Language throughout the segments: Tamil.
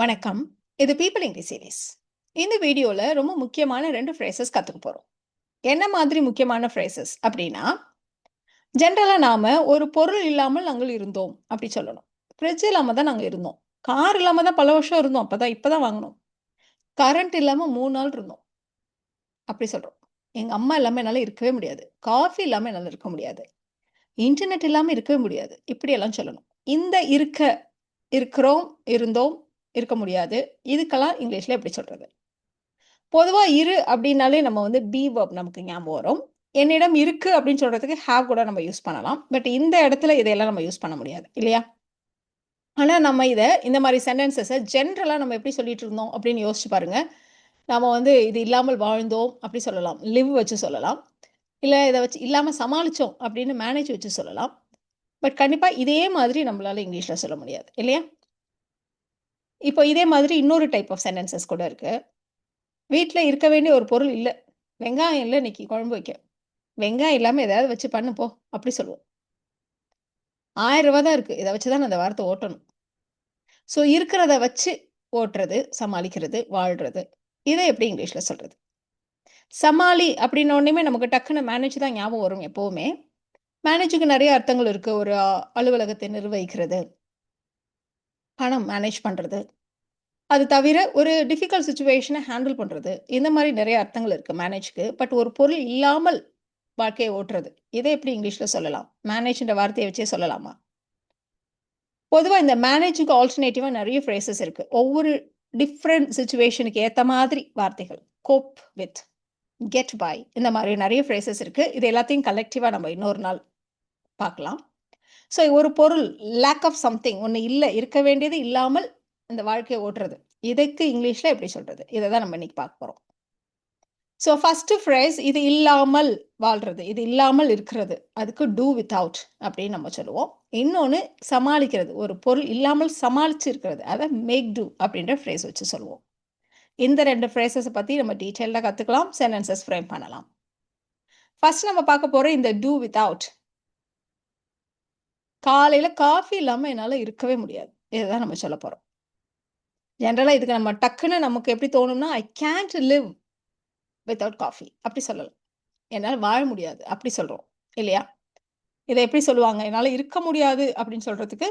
வணக்கம். இது பீப்புள் இங்கிலீஷ் சீரீஸ் இந்த வீடியோவில் ரொம்ப முக்கியமான ரெண்டு ஃப்ரேசஸ் கற்றுக்க போகிறோம் என்ன மாதிரி முக்கியமான ஃப்ரேசஸ் அப்படின்னா ஜென்ரலாக நாம் ஒரு பொருள் இல்லாமல் நாங்கள் இருந்தோம் அப்படி சொல்லணும். ஃப்ரிட்ஜ் இல்லாமல் தான் நாங்கள் இருந்தோம். கார் இல்லாமல் தான் பல வருஷம் இருந்தோம். அப்போ தான் இப்போ தான் வாங்கினோம். கரண்ட் இல்லாமல் மூணு நாள் இருந்தோம். அப்படி சொல்கிறோம் எங்கள் அம்மா இல்லாமல் என்னால் இருக்கவே முடியாது. காஃபி இல்லாமல் என்னால் இருக்க முடியாது. இன்டர்நெட் இல்லாமல் இருக்கவே முடியாது. இப்படியெல்லாம் சொல்லணும். இந்த இருக்க இருக்கிறோம் இருந்தோம் இருக்க முடியாது. இதுக்கெல்லாம் இங்கிலீஷில் எப்படி சொல்கிறது பொதுவாக இரு அப்படின்னாலே நம்ம வந்து பி verb நமக்கு ஞாபகம் வரும். என்னிடம் இருக்கு அப்படின்னு சொல்கிறதுக்கு ஹேவ் கூட நம்ம யூஸ் பண்ணலாம். பட் இந்த இடத்துல இதையெல்லாம் நம்ம யூஸ் பண்ண முடியாது. இல்லையா? ஆனால் நம்ம இதை இந்த மாதிரி சென்டென்சஸை ஜென்ரலாக நம்ம எப்படி சொல்லிட்டு இருந்தோம் அப்படின்னு யோசிச்சு பாருங்க. நம்ம வந்து இது இல்லாமல் வாழ்ந்தோம் அப்படி சொல்லலாம். லிவ் வச்சு சொல்லலாம். இல்லை இதை வச்சு இல்லாமல் சமாளித்தோம் அப்படின்னு மேனேஜ் வச்சு சொல்லலாம். பட் கண்டிப்பாக இதே மாதிரி நம்மளால் இங்கிலீஷில் சொல்ல முடியாது. இல்லையா? இப்போ இதே மாதிரி இன்னொரு டைப் ஆஃப் சென்டென்சஸ் கூட இருக்கு. வீட்டில் இருக்க வேண்டிய ஒரு பொருள் இல்லை. வெங்காயம் இல்லை இன்னைக்கு குழம்பு வைக்க. வெங்காயம் இல்லாமல் ஏதாவது வச்சு பண்ணு போ அப்படி சொல்லுவோம். ஆயிரம் ரூபா தான் இருக்குது இதை வச்சு தான் அந்த வார்த்தை ஓட்டணும். ஸோ இருக்கிறத வச்சு ஓட்டுறது சமாளிக்கிறது வாழ்கிறது இதை எப்படி இங்கிலீஷில் சொல்கிறது சமாளி அப்படின்னோடனே நமக்கு டக்குன்னு மேனேஜ் தான் ஞாபகம் வரும் எப்போவுமே. மேனேஜுக்கு நிறைய அர்த்தங்கள் இருக்குது ஒரு அலுவலகத்தை நிர்வகிக்கிறது. பணம் மேனேஜ் பண்ணுறது அது தவிர ஒரு டிஃபிகல்ட் சுச்சுவேஷனை ஹேண்டில் பண்ணுறது இந்த மாதிரி நிறைய அர்த்தங்கள் இருக்குது மேனேஜ்க்கு பட் ஒரு பொருள் இல்லாமல் வாழ்க்கையை ஓட்டுறது. இதை எப்படி இங்கிலீஷில் சொல்லலாம்? மேனேஜ்ன்ற வார்த்தையை வச்சே சொல்லலாமா? பொதுவாக இந்த மேனேஜுக்கு ஆல்டர்னேட்டிவாக நிறைய ஃப்ரேசஸ் இருக்குது ஒவ்வொரு டிஃப்ரெண்ட் சுச்சுவேஷனுக்கு ஏற்ற மாதிரி வார்த்தைகள். கோப் வித் கெட் பை இந்த மாதிரி நிறைய ஃப்ரேசஸ் இருக்குது இது எல்லாத்தையும் கலெக்டிவாக நம்ம இன்னொரு நாள் பார்க்கலாம். ஸோ ஒரு பொருள் லேக் ஆஃப் சம்திங் ஒன்று இல்லை இருக்க வேண்டியது இல்லாமல் இந்த வாழ்க்கையை ஓட்டுறது. இதுக்கு இங்கிலீஷில் எப்படி சொல்கிறது இதை தான் நம்ம இன்னைக்கு பார்க்க போகிறோம் ஸோ ஃபஸ்ட்டு ஃப்ரேஸ் இது இல்லாமல் வாழ்கிறது இது இல்லாமல் இருக்கிறது அதுக்கு டூ வித்தவுட் அப்படின்னு நம்ம சொல்லுவோம். இன்னொன்று சமாளிக்கிறது ஒரு பொருள் இல்லாமல் சமாளித்து இருக்கிறது அதை மேக் டூ அப்படின்ற ஃப்ரேஸ் வச்சு சொல்லுவோம். இந்த ரெண்டு ஃப்ரேசஸை பற்றி நம்ம டீட்டெயிலாக கற்றுக்கலாம் சென்டென்சஸ் ஃப்ரேம் பண்ணலாம். ஃபர்ஸ்ட் நம்ம பார்க்க போகிற இந்த டூ வித்தவுட் காலையில் காஃபி இல்லாமல் என்னால் இருக்கவே முடியாது. இதுதான் நம்ம சொல்ல போறோம். ஜென்ரலாக இதுக்கு நம்ம டக்குன்னு நமக்கு எப்படி தோணும்னா I can't live without coffee அப்படி சொல்லலாம். என்னால் வாழ முடியாது. அப்படி சொல்கிறோம் இல்லையா? இதை எப்படி சொல்லுவாங்க? என்னால் இருக்க முடியாது அப்படின்னு சொல்கிறதுக்கு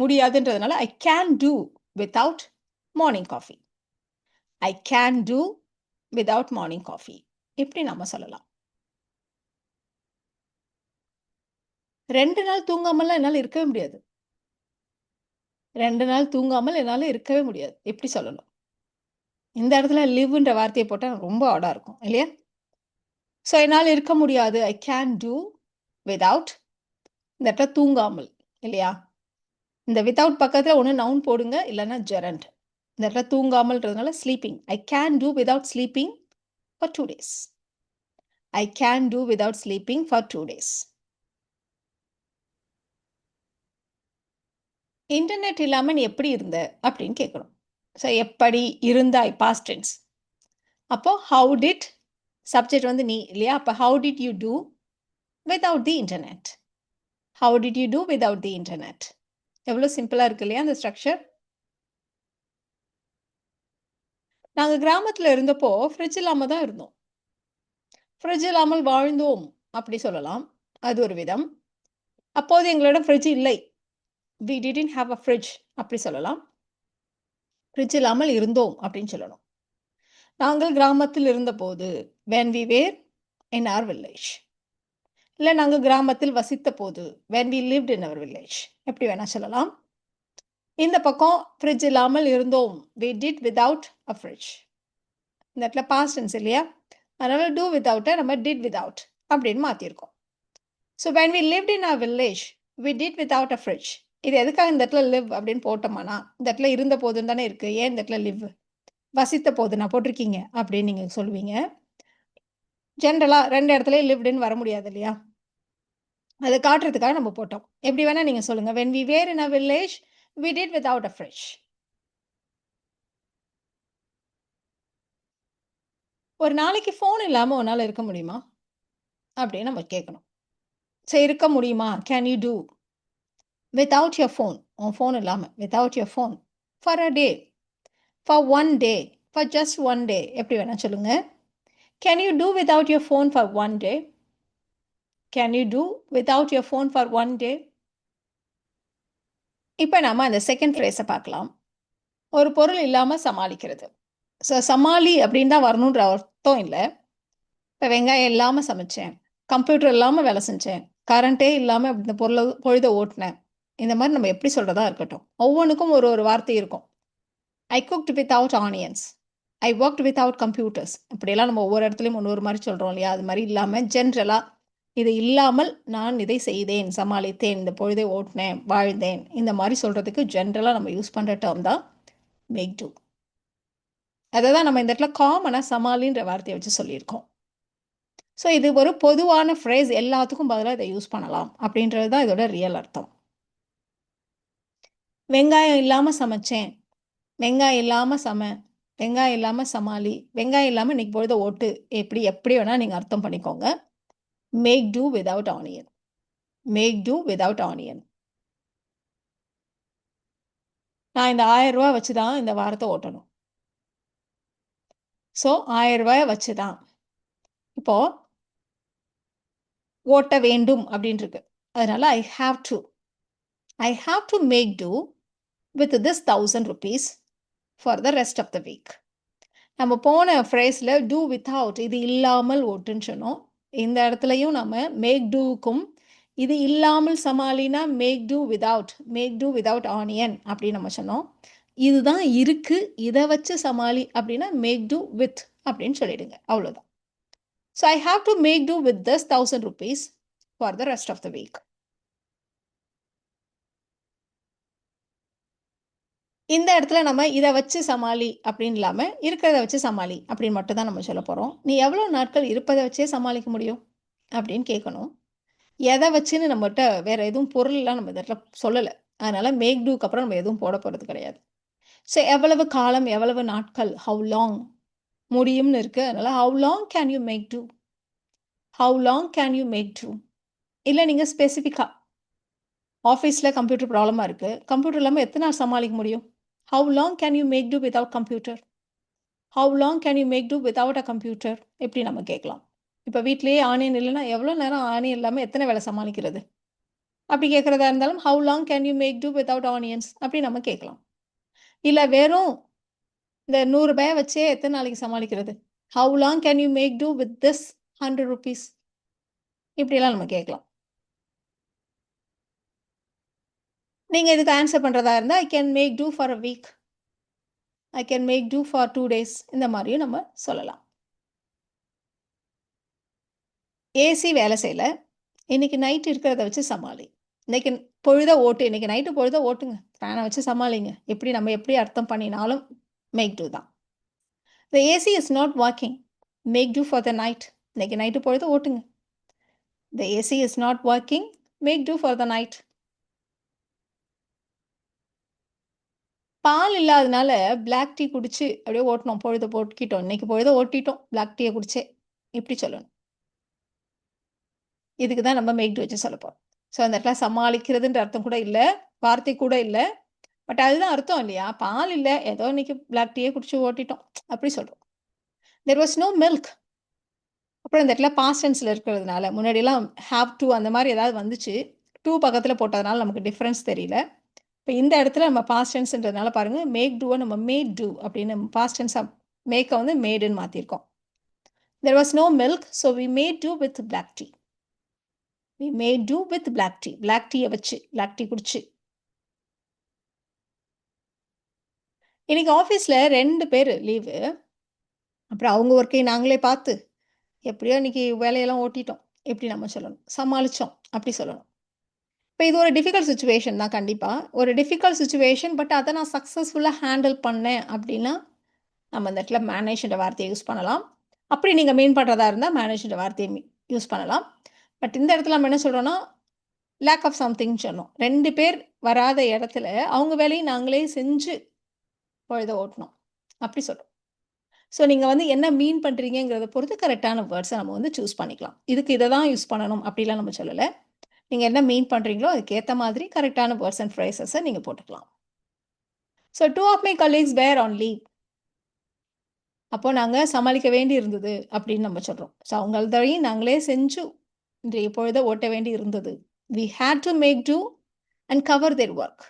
முடியாதுன்றதுனால I can do without morning coffee I can do without morning coffee இப்படி நம்ம சொல்லலாம். ரெண்டு நாள் தூங்காமலாம் என்னால் இருக்கவே முடியாது. ரெண்டு நாள் தூங்காமல் என்னால் இருக்கவே முடியாது. எப்படி சொல்லணும்? இந்த இடத்துல லிவ்ன்ற வார்த்தையை போட்டால் ரொம்ப ஆடாக இருக்கும். இல்லையா? ஸோ என்னால் இருக்க முடியாது. ஐ கேன் டூ விதவுட் இந்த இடத்துல தூங்காமல். இல்லையா? இந்த வித்தவுட் பக்கத்தில் ஒன்று நவுன் போடுங்க இல்லைன்னா ஜெரண்ட் இந்த இடத்துல தூங்காமல்ன்றதுனால sleeping I can do without sleeping for two days I can do without sleeping for two days internet இல்லாமல் நீ எப்படி இருந்த? அப்படின்னு கேட்கணும் ஸோ எப்படி இருந்தாய் past tense how did subject வந்து நீ இல்லையா? அப்போ how did you do without the internet how did you do without the internet எவ்வளோ சிம்பிளாக இருக்கு இல்லையா அந்த ஸ்ட்ரக்சர் நாங்கள் கிராமத்தில் இருந்தப்போ ஃப்ரிட்ஜ் இல்லாமல் தான் இருந்தோம். ஃப்ரிட்ஜ் இல்லாமல் வாழ்ந்தோம் அப்படி சொல்லலாம். அது ஒரு விதம். அப்போது எங்களோட ஃப்ரிட்ஜ் இல்லை. We didn't have a fridge அப்படி சொல்லலாம். ஃப்ரிட்ஜ் இல்லாமல் இருந்தோம் அப்படின்னு சொல்லணும். நாங்கள் கிராமத்தில் இருந்தபோது when we were in our village இல்லை நாங்கள் கிராமத்தில் வசித்த போது when we lived in our village எப்படி வேணால் சொல்லலாம். இந்த பக்கம் ஃப்ரிட்ஜ் இல்லாமல் இருந்தோம். We did without a fridge இந்த இடத்துல பாஸ்டன்ஸ் இல்லையா? அதனால் டூ விதவுட்டை நம்ம டிட் விதவுட் அப்படின்னு மாற்றிருக்கோம் so when we lived in a village we did without a fridge இது எதுக்காக இந்த இடத்துல லிவ் அப்படின்னு போட்டோம்னா இந்த இடத்துல இருந்த போதுன்னு தானே இருக்கு. ஏன் இந்த இடத்துல லிவ் வசித்த போது நான் போட்டிருக்கீங்க அப்படின்னு நீங்க சொல்லுவீங்க. ஜென்ரலாக ரெண்டு இடத்துல லிவ்டுன்னு வர முடியாது இல்லையா? அது காட்டுறதுக்காக நம்ம போட்டோம். எப்படி வேணா நீங்கள் சொல்லுங்க. When we were in village we we without a fresh ஒரு நாளைக்கு ஃபோன் இல்லாமல் உன்னால் இருக்க முடியுமா? அப்படின்னு நம்ம கேட்கணும். சரி இருக்க முடியுமா? Can you do without your phone உன் ஃபோன் இல்லாமல் without your phone for a day for one day for just one day எப்படி வேணால் சொல்லுங்கள் can you do without your phone for one day can you do without your phone for one day இப்போ நாம் அந்த செகண்ட் ஃப்ரேஸை பார்க்கலாம். ஒரு பொருள் இல்லாமல் சமாளிக்கிறது. ஸோ சமாளி அப்படின்னு தான் வரணுன்ற அர்த்தம் இல்லை. இப்போ வெங்காயம் இல்லாமல் சமைச்சேன். கம்ப்யூட்டர் இல்லாமல் வேலை செஞ்சேன். கரண்ட்டே இல்லாமல் இந்த பொருளை பொழுத ஓட்டினேன். இந்த மாதிரி நம்ம எப்படி சொல்கிறதா இருக்கட்டும். ஒவ்வொன்றுக்கும் ஒரு ஒரு வார்த்தை இருக்கும். I cooked without onions I worked without computers இப்படியெல்லாம் நம்ம ஒவ்வொரு இடத்துலையும் ஒன்று ஒரு மாதிரி சொல்கிறோம் இல்லையா? அது மாதிரி இல்லாமல் ஜென்ரலாக இது இல்லாமல் நான் இதை செய்தேன் சமாளித்தேன் இந்த பொழுதை ஓட்டினேன் வாழ்ந்தேன். இந்த மாதிரி சொல்கிறதுக்கு ஜென்ரலாக நம்ம யூஸ் பண்ணுற டேர்ம் தான் மேக் டூ அதை தான் நம்ம இந்த இடத்துல காமனாக சமாளின்ற வார்த்தையை வச்சு சொல்லியிருக்கோம். ஸோ இது ஒரு பொதுவான ஃப்ரேஸ் எல்லாத்துக்கும் பதிலாக இதை யூஸ் பண்ணலாம். அப்படின்றது தான் இதோட ரியல் அர்த்தம். வெங்காயம் இல்லாமல் சமைச்சேன். வெங்காயம் இல்லாமல் சம வெங்காயம் இல்லாமல் சமாளி வெங்காயம் இல்லாமல் இன்னைக்கு பொழுது ஓட்டு. எப்படி எப்படி வேணால் நீங்கள் அர்த்தம் பண்ணிக்கோங்க. Make do without onion make do without onion நான் இந்த ஆயிரம் ரூபாய் வச்சு தான் இந்த வாரத்தை ஓட்டணும். ஸோ ஆயிரம் ரூபாய் வச்சு தான் இப்போது ஓட்ட வேண்டும் அப்படின்னு அதனால் I have to I have to make do with this thousand rupees for the rest of the week நம்ம போன ஃப்ரேஸில் டூ வித்தவுட் இது இல்லாமல் ஓட்டுன்னு சொன்னோம். இந்த இடத்துலையும் நம்ம மேக் டூக்கும் இது இல்லாமல் சமாளினா make do without make do without onion அப்படின்னு நம்ம சொன்னோம். இதுதான் இருக்குது இதை வச்சு சமாளி அப்படின்னா மேக் டூ வித் அப்படின்னு சொல்லிடுங்க. அவ்வளோதான் so I have to make do with this thousand rupees for the rest of the week இந்த இடத்துல நம்ம இதை வச்சு சமாளி அப்படின்னு இல்லாமல் இருக்கிறத வச்சு சமாளி அப்படின்னு மட்டும் தான் நம்ம சொல்ல போகிறோம் நீ எவ்வளோ நாட்கள் இருப்பதை வச்சே சமாளிக்க முடியும் அப்படின்னு கேட்கணும். எதை வச்சுன்னு நம்மகிட்ட வேற எதுவும் பொருள்லாம் நம்ம இந்த இடத்துல சொல்லலை. அதனால மேக் டூக்கு அப்புறம் நம்ம எதுவும் போட போகிறது கிடையாது. ஸோ எவ்வளவு காலம் எவ்வளவு நாட்கள் ஹவு லாங் முடியும்னு இருக்குது அதனால how long can you make do how long can you make do இல்லை நீங்கள் ஸ்பெசிஃபிக்காக ஆஃபீஸில் கம்ப்யூட்டர் ப்ராப்ளமாக இருக்குது கம்ப்யூட்டர் இல்லாமல் எத்தனை நாள் சமாளிக்க முடியும்? How long can you make do without computer how long can you make do without a computer எப்படி நம்ம கேட்கலாம். இப்போ வீட்லேயே ஆனியன் இல்லைன்னா எவ்வளோ நேரம் ஆனியன் இல்லாமல் எத்தனை வேலை சமாளிக்கிறது? அப்படி கேட்குறதா இருந்தாலும் how long can you make do without onions அப்படி நம்ம கேட்கலாம். இல்லை வெறும் இந்த நூறுரூபாயை வச்சே எத்தனை நாளைக்கு சமாளிக்கிறது? How long can you make do with this hundred rupees இப்படியெல்லாம் நம்ம கேட்கலாம். நீங்கள் இதுக்கு ஆன்சர் பண்ணுறதா இருந்தால் I can make do for a week I can make do for two days இந்த மாதிரியும் நம்ம சொல்லலாம். ஏசி வேலை செய்யல. இன்னைக்கு நைட் இருக்கிறத வச்சு சமாளி. இன்னைக்கு பொழுத ஓட்டு இன்னைக்கு நைட்டு பொழுத ஓட்டுங்க. ஃபேனை வச்சு சமாளிங்க. எப்படி நம்ம எப்படி அர்த்தம் பண்ணினாலும் மேக் டூ தான். The AC is not working make do for the night இன்னைக்கு நைட்டு பொழுத ஓட்டுங்க. The AC is not working make do for the night பால் இல்லாதனால பிளாக் டீ குடிச்சு அப்படியே ஓட்டணும். பொழுத போட்டுக்கிட்டோம் இன்னைக்கு பொழுத ஓட்டிட்டோம். பிளாக் டீயை குடிச்சே இப்படி சொல்லணும். இதுக்கு தான் நம்ம மேக் வச்சு சொல்ல ஸோ அந்த இடத்துல சமாளிக்கிறதுன்ற அர்த்தம் கூட இல்லை. வார்த்தை கூட இல்லை. பட் அதுதான் அர்த்தம் இல்லையா? பால் இல்லை. ஏதோ இன்னைக்கு பிளாக் டீயே குடிச்சு ஓட்டிட்டோம். அப்படி சொல்கிறோம் தெர் வாஸ் நோ மில்க் அப்புறம் இந்த இடத்துல பாஸ்டன்ஸில் இருக்கிறதுனால முன்னாடியெல்லாம் ஹாவ் டூ அந்த மாதிரி ஏதாவது வந்துச்சு. டூ பக்கத்தில் போட்டதுனால நமக்கு டிஃப்ரென்ஸ் தெரியல. இப்போ இந்த இடத்துல நம்ம பாஸ்டன்ஸ்ன்றதுனால பாருங்கள் மேக் டூவை நம்ம மேட் டூ அப்படின்னு பாஸ்டன்ஸாக மேக்கை வந்து மேடுன்னு மாற்றிருக்கோம் there was no milk so we made do with black tea we made do with black tea black டீயை வச்சு பிளாக் டீ குடிச்சு. இன்னைக்கு ஆஃபீஸில் ரெண்டு பேர் லீவு அப்புறம் அவங்க ஒர்க்கையும் நாங்களே பார்த்து எப்படியோ இன்னைக்கு வேலையெல்லாம் ஓட்டிட்டோம். எப்படி நம்ம சொல்லணும்? சமாளித்தோம் அப்படி சொல்லணும். இப்போ இது ஒரு டிஃபிகல்ட் சுச்சுவேஷன் தான் கண்டிப்பாக ஒரு டிஃபிகல்ட் சுச்சுவேஷன் பட் அதை நான் சக்ஸஸ்ஃபுல்லாக ஹேண்டில் பண்ணேன் அப்படின்னா நம்ம இந்த இடத்துல மேனேஜ்ன்ற வார்த்தையை யூஸ் பண்ணலாம். அப்படி நீங்கள் மீன் பண்ணுறதா இருந்தால் மேனேஜ்ன்ற வார்த்தையை யூஸ் பண்ணலாம். பட் இந்த இடத்துல நம்ம என்ன சொல்கிறோன்னா லேக் ஆஃப் சம்திங் சொன்னோம் ரெண்டு பேர் வராத இடத்துல அவங்க வேலையை நாங்களே செஞ்சு பொழுத ஓட்டணும். அப்படி சொல்கிறோம் ஸோ நீங்கள் வந்து என்ன மீன் பண்ணுறீங்கிறத பொறுத்து கரெக்டான வேர்ட்ஸை நம்ம வந்து சூஸ் பண்ணிக்கலாம். இதுக்கு இதை தான் யூஸ் பண்ணணும் அப்படிலாம் நம்ம சொல்லலை. நீங்கள் என்ன மீன் பண்ணுறீங்களோ அதுக்கேற்ற மாதிரி கரெக்டான வேர்ட்ஸ் அண்ட் ஃப்ரேசஸை நீங்கள் போட்டுக்கலாம். So two of my colleagues were on leave அப்போ நாங்கள் சமாளிக்க வேண்டி இருந்தது அப்படின்னு நம்ம சொல்கிறோம் ஸோ அவங்கள்தையும் நாங்களே செஞ்சு இன்றைய பொழுதை ஓட்ட வேண்டி இருந்தது. We had to make do and cover their work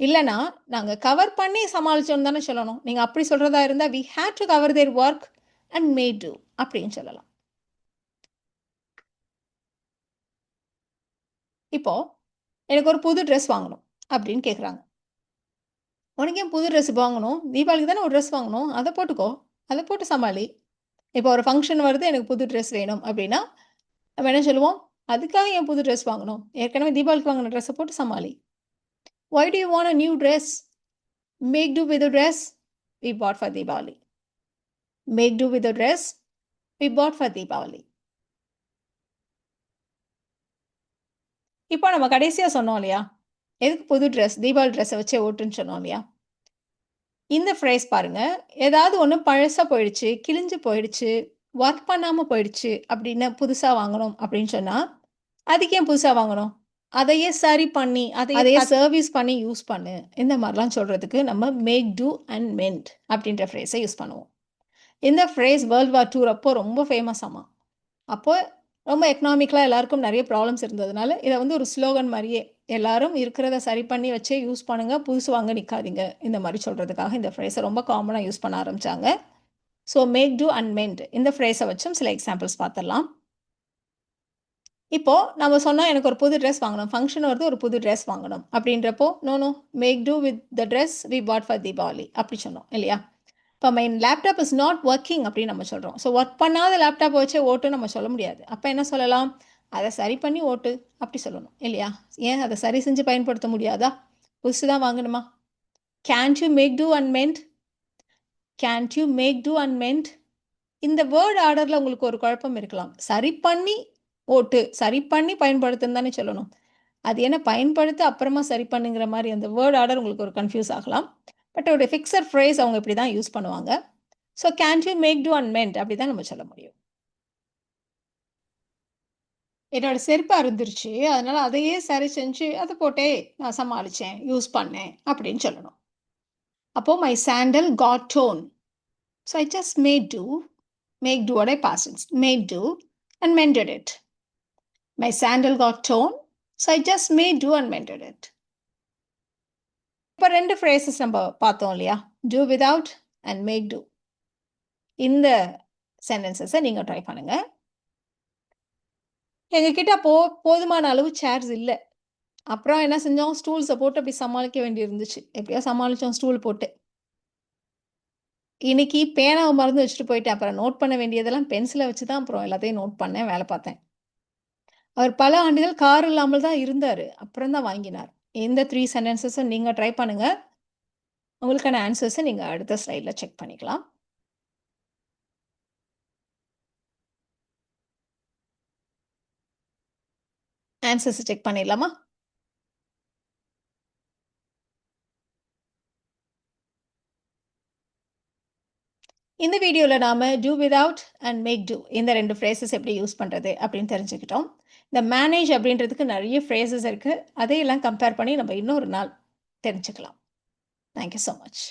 இல்லைனா நாங்கள் கவர் பண்ணி சமாளிச்சோன்னு தானே சொல்லணும். நீங்கள் அப்படி சொல்கிறதா இருந்தால் we had to cover their work and made do அப்படின்னு சொல்லலாம். இப்போ எனக்கு ஒரு புது ட்ரெஸ் வாங்கணும் அப்படின்னு கேட்குறாங்க உனக்கு ஏன் புது ட்ரெஸ் வாங்கணும்? தீபாவளிக்கு தானே ஒரு ட்ரெஸ் வாங்கணும்? அதை போட்டுக்கோ. அதை போட்டு சமாளி. இப்போ ஒரு ஃபங்க்ஷன் வருது எனக்கு புது ட்ரெஸ் வேணும் அப்படின்னா நம்ம என்ன சொல்லுவோம்? அதுக்காக ஏன் புது ட்ரெஸ் வாங்கணும்? ஏற்கனவே தீபாவளிக்கு வாங்கின ட்ரெஸ்ஸை போட்டு சமாளி. Why do you want a new dress make do with dress we bought for Deepavali make do with dress we bought for Deepavali இப்போ நம்ம கடைசியாக சொன்னோம் இல்லையா? எதுக்கு புது ட்ரெஸ் தீபாவளி ட்ரெஸ்ஸை வச்சே ஓட்டுன்னு சொன்னோம் இல்லையா? இந்த ஃப்ரேஸ் பாருங்க. ஏதாவது ஒன்று பழசாக போயிடுச்சு கிழிஞ்சு போயிடுச்சு ஒர்க் பண்ணாமல் போயிடுச்சு அப்படின்னு புதுசாக வாங்கணும் அப்படின்னு சொன்னால் அதுக்கு ஏன் புதுசாக வாங்கணும்? அதையே சரி பண்ணி அதை அதையே சர்வீஸ் பண்ணி யூஸ் பண்ணு. இந்த மாதிரிலாம் சொல்கிறதுக்கு நம்ம மேக் டூ அண்ட் மென்ட் அப்படின்ற ஃப்ரேஸை யூஸ் பண்ணுவோம். இந்த ஃப்ரேஸ் வேர்ல்ட் வார் டூர் அப்போ ரொம்ப ஃபேமஸ் ஆமாம் அப்போ ரொம்ப எக்கனாமிக்கலாக எல்லாருக்கும் நிறைய ப்ராப்ளம்ஸ் இருந்ததுனால இதை வந்து ஒரு ஸ்லோகன் மாதிரியே எல்லாரும் இருக்கிறத சரி பண்ணி வச்சே யூஸ் பண்ணுங்க புதுசு வாங்க நிற்காதீங்க இந்த மாதிரி சொல்கிறதுக்காக இந்த ஃப்ரேஸை ரொம்ப காமனாக யூஸ் பண்ண ஆரம்பித்தாங்க so make do and mend இந்த ஃப்ரேஸை வச்சும் சில எக்ஸாம்பிள்ஸ் பார்த்துடலாம் இப்போ நம்ம சொன்னால் எனக்கு ஒரு புது ட்ரெஸ் வாங்கணும். ஃபங்க்ஷன் வருது ஒரு புது ட்ரெஸ் வாங்கணும். அப்படின்றப்போ no no make do with the dress we bought for Deepavali அப்படி சொன்னோம் இல்லையா? இப்போ mine laptop is not working அப்படின்னு நம்ம சொல்கிறோம் ஸோ ஒர்க் பண்ணாத லேப்டாப் வச்சே ஓட்டு நம்ம சொல்ல முடியாது. அப்போ என்ன சொல்லலாம்? அதை சரி பண்ணி ஓட்டு. அப்படி சொல்லணும். இல்லையா? ஏன் அதை சரி செஞ்சு பயன்படுத்த முடியாதா? புதுசு தான் வாங்கணுமா? Can't you make do and mend can't you make do and mend இந்த வேர்ட் ஆர்டரில் உங்களுக்கு ஒரு குழப்பம் இருக்கலாம். சரி பண்ணி ஓட்டு. சரி பண்ணி பயன்படுத்துன்னு தானே சொல்லணும். அது என்ன பயன்படுத்த அப்புறமா சரி பண்ணுங்கிற மாதிரி அந்த வேர்ட் ஆர்டர் உங்களுக்கு ஒரு கன்ஃபியூஸ் ஆகலாம். பட் ஒரு ஃபிக்ஸர் ஃப்ரேஸ் அவங்க இப்படி தான் யூஸ் பண்ணுவாங்க. So can you make do and mend அப்படி தான் நம்ம சொல்ல முடியும். என்னோட செருப்பு அருந்துருச்சு அதனால அதையே சரி செஞ்சு அதை போட்டே நான் சமாளித்தேன் யூஸ் பண்ணேன் அப்படின்னு சொல்லணும். அப்போ my sandal got torn so I just made do make do உடைய பாசன்ஸ் made do and mended it my sandal got torn so I just made do and mended it இப்போ ரெண்டு ஃப்ரேசஸ் நம்ம பார்த்தோம் இல்லையா? Do without and make do இந்த சென்டென்சஸை நீங்கள் ட்ரை பண்ணுங்கள் எங்ககிட்ட போ போதுமான அளவு சேர்ஸ் இல்லை. அப்புறம் என்ன செஞ்சோம்? ஸ்டூல்ஸை போட்டு அப்படி சமாளிக்க வேண்டி இருந்துச்சு எப்படியோ சமாளித்தோம் ஸ்டூல் போட்டு. இன்னைக்கு பேனாவை மறந்து வச்சுட்டு போயிட்டேன். அப்புறம் நோட் பண்ண வேண்டியதெல்லாம் பென்சிலை வச்சு தான் அப்புறம் எல்லாத்தையும் நோட் பண்ணேன் வேலை பார்த்தேன். அவர் பல ஆண்டுகள் கார் இல்லாமல் தான் இருந்தார். அப்புறம் தான் வாங்கினார். இந்த த்ரீ சென்டென்சஸை நீங்கள் ட்ரை பண்ணுங்கள் உங்களுக்கான ஆன்சர்ஸை நீங்கள் அடுத்த ஸ்லைடில் செக் பண்ணிக்கலாம். ஆன்சர்ஸ் செக் பண்ணிடலாமா? இந்த வீடியோவில் நாம் do without and make do இந்த ரெண்டு ஃப்ரேசஸ் எப்படி யூஸ் பண்ணுறது அப்படின்னு தெரிஞ்சுக்கிட்டோம். இந்த மேனேஜ் அப்படின்றதுக்கு நிறைய ஃப்ரேசஸ் இருக்குது அதையெல்லாம் கம்பேர் பண்ணி நம்ம இன்னொரு நாள் தெரிஞ்சுக்கலாம். Thank you so much